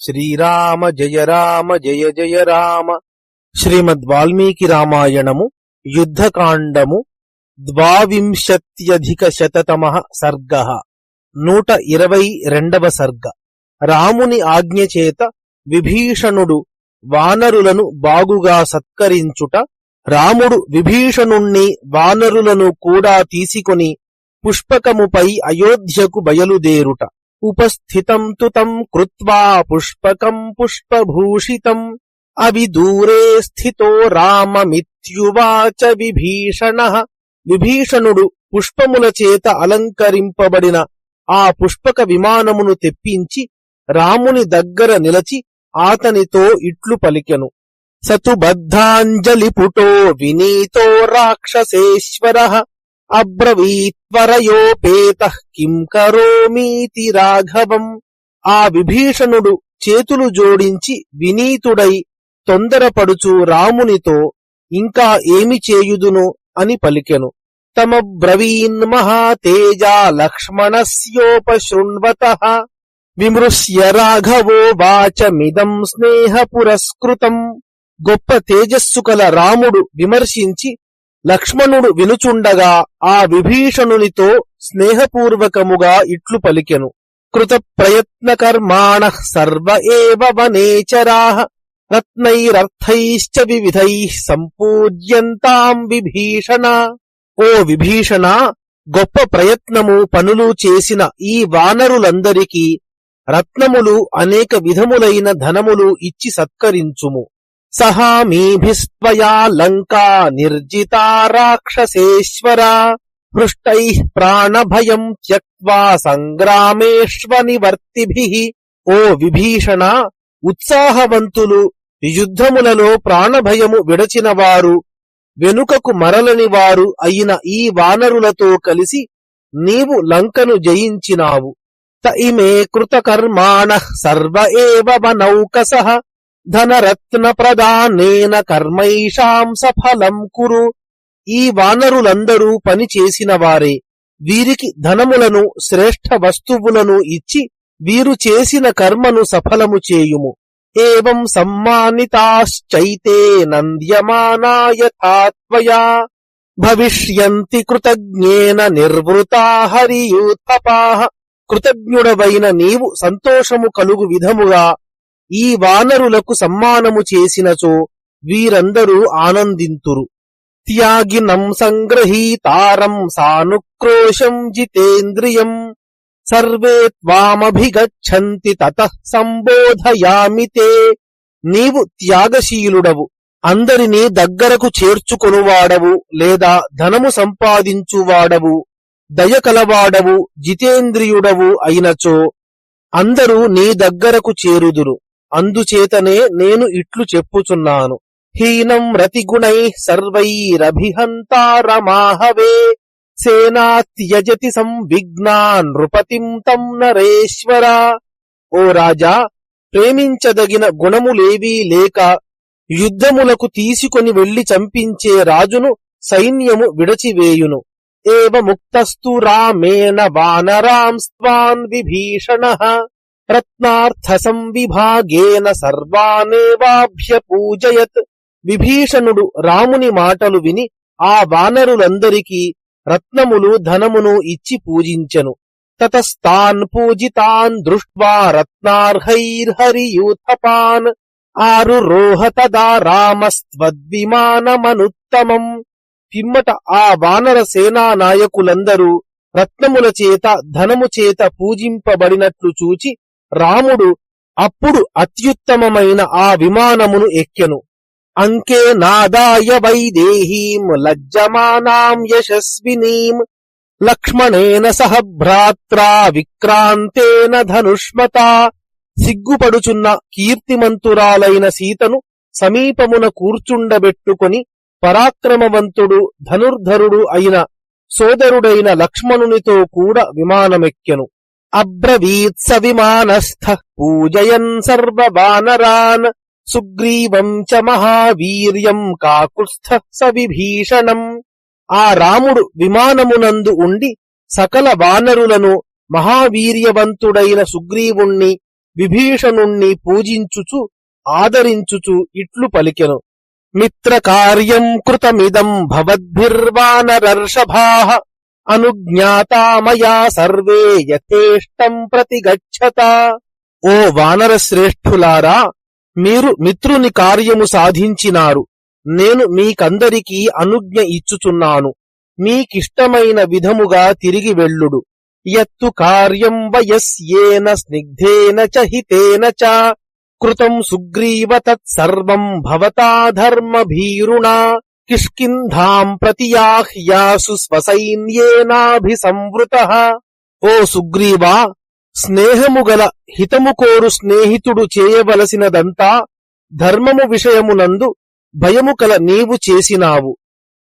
శ్రీరామ జయ రామ జయ జయ రామ. శ్రీమద్ వాల్మీకి రామాయణము యుద్ధకాండము ద్వావింశత్యధిక శతతమ సర్గ. నూట ఇరవై రెండవ సర్గ. రాముని ఆజ్ఞ చేత విభీషణుడు వానరులను బాగుగా సత్కరించుట రాముడు విభీషణుణ్ణి వానరులను కూడా తీసుకొని పుష్పకముపై అయోధ్యకు బయలుదేరుట. ఉపస్థితం తు తం కృత్వా పుష్పకం పుష్పభూషితం అవిదూరే స్థితో రామమిత్యువాచ విభీషణ. విభీషణుడు పుష్పముల చేత అలంకరింపబడిన ఆ పుష్పక విమానమును తెప్పించి రాముని దగ్గర నిలచి ఆతనితో ఇట్లు పలికెను. సతు బద్ధాంజలిపుటో వినీతో రాక్షసేశ్వర. అబ్రవీత్వరయోపేత కిం కరోమీతి రాఘవం. ఆ విభీషణుడు చేతులు జోడించి వినీతుడై తొందరపడుచు రామునితో ఇంకా ఏమి చేయుదును? అని పలికెను. తమ బ్రవీన్ మహాతేజా లక్ష్మణస్యోపశృణ్వత. విమృశ్య రాఘవో వాచమిదం స్నేహ పురస్కృతం. గొప్ప తేజస్సు కల రాముడు విమర్శించి లక్ష్మణుడు వినుచుండగా ఆ విభీషణునితో స్నేహపూర్వకముగా ఇట్లు పలికెను. కృత ప్రయత్నకర్మాణ సర్వ ఏవ వనేచరా రత్నైరర్థైశ్చ వివిధై సంపూజ్యంతాం విభీషణ. ఓ విభీషణ గొప్ప ప్రయత్నము పనులు చేసిన ఈ వానరులందరికీ రత్నములు అనేక విధములైన ధనములు ఇచ్చి సత్కరించుము. సహామీభిస్త్వయా లంకా నిర్జితా రాక్షసేశ్వర. హృష్టై ప్రాణభయం త్యక్వా సంగ్రామేష్వనివర్తిభి. ఓ విభీషణ ఉత్సాహవంతులు యుద్ధములలో ప్రాణభయము విడచినవారు వెనుకకు మరలని వారు అయిన ఈ వానరులతో కలిసి నీవు లంకను జయించినావు. త ఇమే కృతకర్మాణ సర్వ ఏవ వనౌకస. ధనరత్న ప్రదానేన కర్మైషాం సఫలం కురు. ఈ వానరులందరూ పనిచేసిన వారే. వీరికి ధనములను శ్రేష్ఠ వస్తువులను ఇచ్చి వీరు చేసిన కర్మను సఫలము చేయుము. ఏం సమ్మానితాశ్చైతే నంద్యమానాయథాత్వయా భవిష్యంతి కృతజ్ఞేన నిర్వృతా హరియూథపా కృతజ్ఞుడవైన నీవు సంతోషము కలుగు విధముగా ఈ వానరులకు సమ్మానము చేసినచో వీరందరూ ఆనందింతురు. త్యాగినం సంగ్రహీతారం సానుక్రోశం జితేంద్రియం. సర్వే త్వామభిగచ్చంతి తత సంబోధయామితే నీవు త్యాగశీలుడవు. అందరినీ దగ్గరకు చేర్చుకొనువాడవు లేదా ధనము సంపాదించువాడవు. దయకలవాడవు జితేంద్రియుడవు అయినచో అందరూ నీ దగ్గరకు చేరుదురు. అందుచేతనే నేను ఇట్లు చెప్పుచున్నాను. హీనం రతిగుణై సర్వైరభిహంతారమాహవే. సేనా త్యజతి సంవిఘ్నా నృపతిం తం నరేశ్వర. ఓ రాజా ప్రేమించదగిన గుణములేవీ లేక యుద్ధములకు తీసుకొని వెళ్ళి చంపించే రాజును సైన్యము విడచివేయును. ఏవ ముక్తస్తు రామేణ వానరాంస్త్వాన్ విభీషణ. రత్నార్థ సంవిభాగేన సర్వానేవాభ్య పూజయత్ విభీషణుడు రాముని మాటలు విని ఆ వానరులందరికీ రత్నములు ధనమును ఇచ్చి పూజించెను. తతస్తాన్ పూజితాన్ దృష్ట్వా రత్నార్హైర్హరియూథపాన్. ఆరురోహ తదా రామస్త్వద్విమానమనుత్తమం. పిమ్మట ఆ వానర సేనా నాయకులందరూ రత్నముల చేత ధనము చేత పూజింపబడినట్లు చూచి రాముడు అప్పుడు అత్యుత్తమమైన ఆ విమానమును ఎక్కెను. అంకే నాదాయ వైదేహీం లజ్జమానాం యశస్వినీం. లక్ష్మణేన సహ భ్రాత్రా విక్రాంతేన ధనుష్మతా. సిగ్గుపడుచున్న కీర్తిమంతురాలైన సీతను సమీపమున కూర్చుండబెట్టుకొని పరాక్రమవంతుడు ధనుర్ధరుడు అయిన సోదరుడైన లక్ష్మణునితో కూడా విమానమెక్కెను. అబ్రవీత్స విమానస్థ పూజయన్ సర్వవానరాన్ సుగ్రీవం చ మహావీర్యం కాకుస్థ స విభీషణం ఆ రాముడు విమానమునందు ఉండి సకల వానరులను మహావీర్యవంతుడైన సుగ్రీవుణ్ణి విభీషణుణ్ణి పూజించుచు ఆదరించుచు ఇట్లు పలికెను. మిత్రకార్యం కృతమిదం భవద్భిర్వానరర్షభా. అనుజ్ఞాతా మయా సర్వే యథేష్టం ప్రతిగచ్చత. ఓ వానర శ్రేష్ఠులారా మీరు మిత్రుని కార్యము సాధించినారు. నేను మీకందరికీ అనుజ్ఞ ఇచ్చుచున్నాను. మీకిష్టమైన విధముగా తిరిగి వెళ్ళుడు. యత్తు కార్యం వయస్యేన స్నిగ్ధేన చ హితేన చ. కృతం సుగ్రీవ తత్సర్వం భవతా ధర్మభీరుణా కిష్కింధాం ప్రతియాహ్యాసు స్వసైన్యేనాభిసంవృత. ఓ సుగ్రీవా స్నేహము గల హితము కోరు స్నేహితుడు చేయవలసినదంతా ధర్మము విషయమునందు భయము కల నీవు చేసినావు.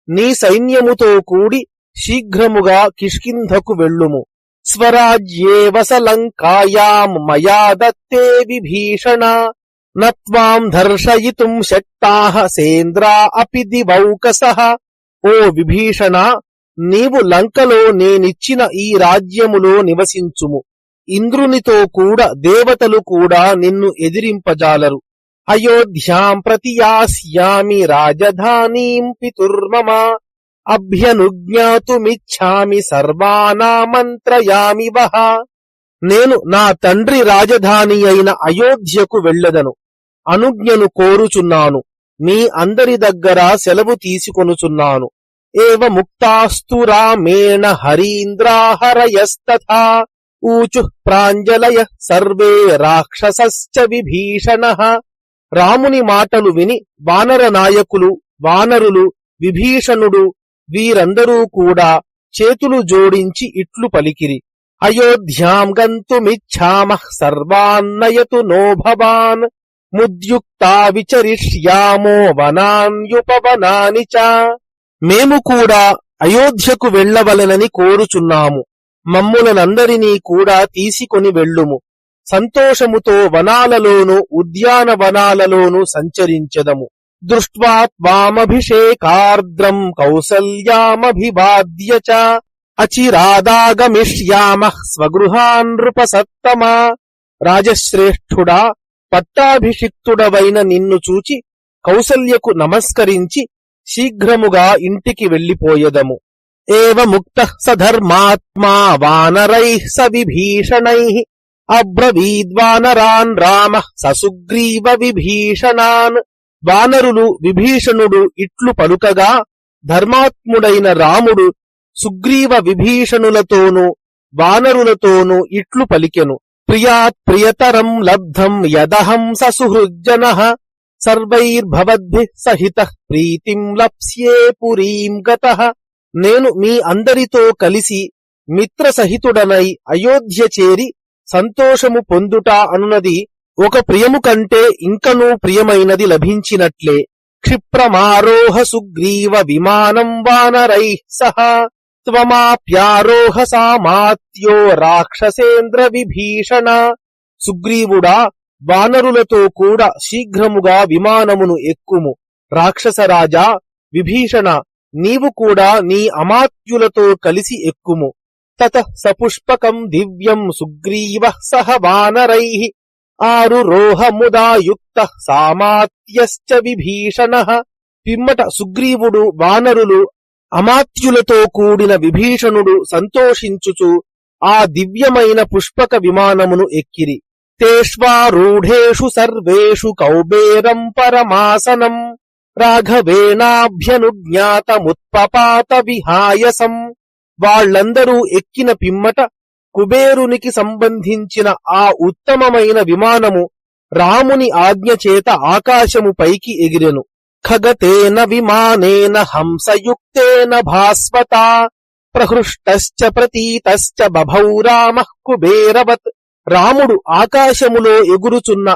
నీ సైన్యముతో కూడి శీఘ్రముగా కిష్కింధకు వెళ్ళుము. స్వరాజ్యే వసలంకాయాం మయా దత్తే విభీషణ. నత్వాం దర్శయితుం శక్తా సేంద్రా అపి దివౌకసః ఓ విభీషణ నీవు లంకలో నేనిచ్చిన ఈ రాజ్యములో నివసించుము. ఇంద్రునితో కూడా దేవతలు కూడా నిన్ను ఎదిరింపజాలరు. అయోధ్యాం ప్రతియాస్యామి రాజధానీం పితుర్మమ. సర్వానా సర్వానామంత్రయామి వహ నేను నా తండ్రి రాజధాని అయిన అయోధ్యకు వెళ్ళదను. అనుజ్ఞను కోరుచున్నాను. మీ అందరి దగ్గర సెలవు తీసుకొనుచున్నాను. ఏవ ముక్తాస్తు రామేణ హరీంద్రాహరయస్తథా. ఊచు ప్రాంజలయ సర్వే రాక్షసశ్చ విభీషణ. రాముని మాటలు విని వానర నాయకులు వానరులు విభీషణుడు వీరందరూ కూడా చేతులు జోడించి ఇట్లు పలికిరి. అయోధ్యాం గంతుమిచ్ఛామః సర్వాన్నయతు నో భవాన్. ముద్యుక్తా విచరిష్యామో వనాన్యుపవనాని చ. మేము కూడా అయోధ్యకు వెళ్ళవలనని కోరుచున్నాము. మమ్ములనందరినీ కూడా తీసుకొని వెళ్ళుము. సంతోషముతో వనాలలోను ఉద్యానవనాలలోను సంచరించెదము. దృష్ట్వా త్వామభిషేకార్ద్రం కౌసల్యామభివాద్య చ. అచిరాదాగమిష్యామః స్వగృహాన్ నృపసత్తమా రాజశ్రేష్ఠుడా పట్టాభిషిక్తుడవైన నిన్ను చూచి కౌసల్యకు నమస్కరించి శీఘ్రముగా ఇంటికి వెళ్ళిపోయెదము. ఏవ ముక్త సధర్మాత్మా వానరై స విభీషణైః అబ్రవీద్వానరాన్ రామ ససుగ్రీవ విభీషణాన్. వానరులు విభీషణుడు ఇట్లు పలుకగా ధర్మాత్ముడైన రాముడు సుగ్రీవ విభీషణులతోనూ వానరులతోనూ ఇట్లు పలికెను. ప్రియాత్ ప్రియతరం లబ్ధం యదహం ససుహృజ్జన సర్వైర్భవద్భిః సహిత ప్రీతిం లప్స్యే పురీం గత నేను మీ అందరితో కలిసి మిత్ర సహితుడనై అయోధ్య చేరి సంతోషము పొందుట అనునది ఒక ప్రియము కంటే ఇంకనూ ప్రియమైనది లభించినట్లే. క్షిప్రమారోహ సుగ్రీవ విమానం వానరై సహ త్వమాప్యారోహ సామాత్యో రాక్షసేంద్ర విభీషణ సుగ్రీవుడా వానరులతో కూడా శీఘ్రముగా విమానమును ఎక్కుము. రాక్షసరాజా విభీషణ నీవు కూడా నీ అమాత్యులతో కలిసి ఎక్కుము. తత సపుష్పకం దివ్యం సుగ్రీవ సహ వానరై। ఆరురోహముదాయుక్త సామాత్యశ్చ విభీషణ। పిమ్మట సుగ్రీవుడు వానరులు అమాత్యులతో కూడిన విభీషణుడు సంతోషించుచు ఆ దివ్యమైన పుష్పక విమానమును ఎక్కిరి. తేష్వారూఢేషు సర్వేషు కౌబేరం పరమాసనం. రాఘవేణాభ్యనుజ్ఞాతముత్పపాత విహాయసం. వాళ్ళందరూ ఎక్కిన పిమ్మట కుబేరునికి సంబంధించిన ఆ ఉత్తమమైన విమానము రాముని ఆజ్ఞ చేత ఆకాశము పైకి ఎగిరెను. ఖగతేన విమానేన హంసయుక్తేన భాస్వత ప్రహృష్టశ్చ ప్రతీతశ్చ బభౌ రామః కుబేరవత్. రాముడు ఆకాశములో ఎగురుచున్న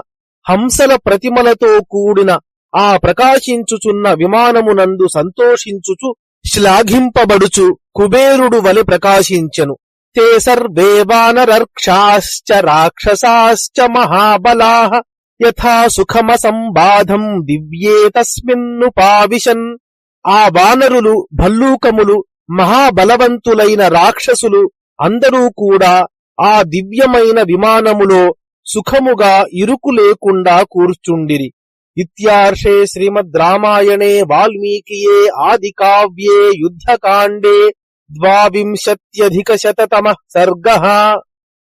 హంసల ప్రతిమలతో కూడిన ఆ ప్రకాశించుచున్న విమానమునందు సంతోషించుచు శ్లాఘింపబడుచు కుబేరుడు వలె ప్రకాశించెను. తే సర్వే వానరర్క్షాశ్చ రాక్షసాశ్చ మహాబలాః. యథా సుఖమసంబాధం దివ్యే తస్మిన్నుపావిశన్ ఆ వానరులు భల్లూకములు మహాబలవంతులైన రాక్షసులు అందరూ కూడా ఆ దివ్యమైన విమానములో సుఖముగా ఇరుకు లేకుండా కూర్చుండిరి. ఇత్యార్షే శ్రీమద్ రామాయణే వాల్మీకియే ఆది కావ్యే యుద్ధకాండే. ద్వావింశత్యధిక శతతమ సర్గ।